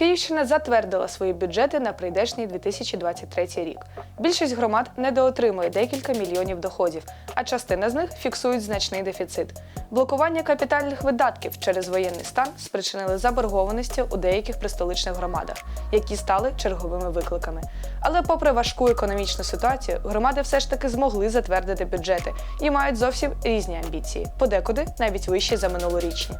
Київщина затвердила свої бюджети на прийдешній 2023 рік. Більшість громад недоотримує декілька мільйонів доходів, а частина з них фіксують значний дефіцит. Блокування капітальних видатків через воєнний стан спричинили заборгованості у деяких пристоличних громадах, які стали черговими викликами. Але, попри важку економічну ситуацію, громади все ж таки змогли затвердити бюджети і мають зовсім різні амбіції, подекуди навіть вищі за минулорічні.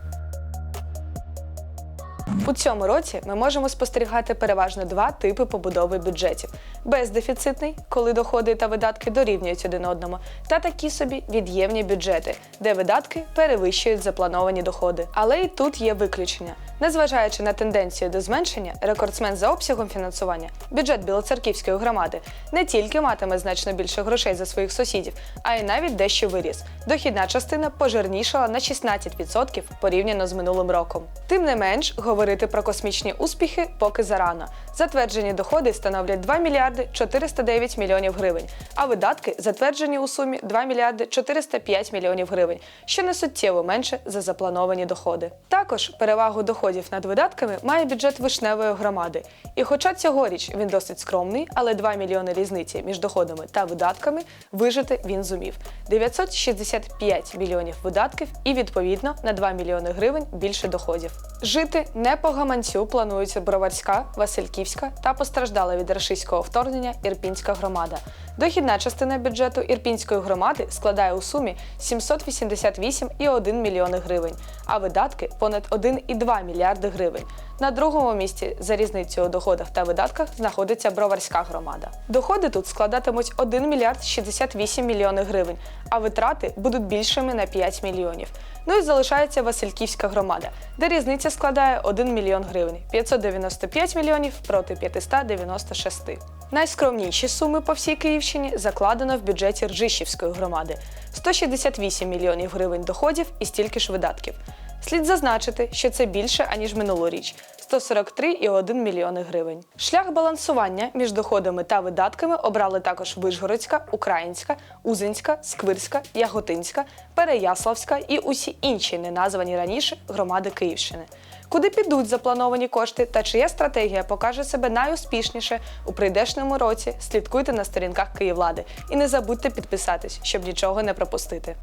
У цьому році ми можемо спостерігати переважно два типи побудови бюджетів: бездефіцитний, коли доходи та видатки дорівнюють один одному, та такі собі від'ємні бюджети, де видатки перевищують заплановані доходи. Але і тут є виключення. Незважаючи на тенденцію до зменшення, рекордсмен за обсягом фінансування, бюджет Білоцерківської громади не тільки матиме значно більше грошей за своїх сусідів, а й навіть дещо виріс. Дохідна частина пожирнішала на 16% порівняно з минулим роком. Тим не менш, говорити про космічні успіхи поки зарано. Затверджені доходи становлять 2 мільярди 409 мільйонів гривень, а видатки затверджені у сумі 2 мільярди 405 мільйонів гривень, що не суттєво менше за заплановані доходи. Також перевагу доходів над видатками має бюджет вишневої громади. І хоча цьогоріч він досить скромний, але 2 мільйони різниці між доходами та видатками вижити він зумів. 965 мільйонів видатків і відповідно на 2 мільйони гривень більше доходів. Жити не по гаманцю планується Броварська, Васильківська та постраждала від рашистського вторгнення Ірпінська громада. Дохідна частина бюджету Ірпінської громади складає у сумі 788,1 мільйони гривень, а видатки понад 1,2 мільярди гривень. На другому місці за різницею у доходах та видатках знаходиться Броварська громада. Доходи тут складатимуть 1 мільярд 68 мільйонів гривень, а витрати будуть більшими на 5 мільйонів. Ну і залишається Васильківська громада, де різниця складає 1 мільйон гривень 595 мільйонів проти 596. Найскромніші суми по всій Київщині закладено в бюджеті Ржищівської громади 168 мільйонів гривень доходів і стільки ж видатків. Слід зазначити, що це більше аніж минулоріч 143,1 мільйони гривень. Шлях балансування між доходами та видатками обрали також Вишгородська, Українська, Узинська, Сквирська, Яготинська, Переяславська і усі інші неназвані раніше громади Київщини. Куди підуть заплановані кошти та чия стратегія покаже себе найуспішніше у прийдешньому році? Слідкуйте на сторінках Київлади і не забудьте підписатись, щоб нічого не пропустити.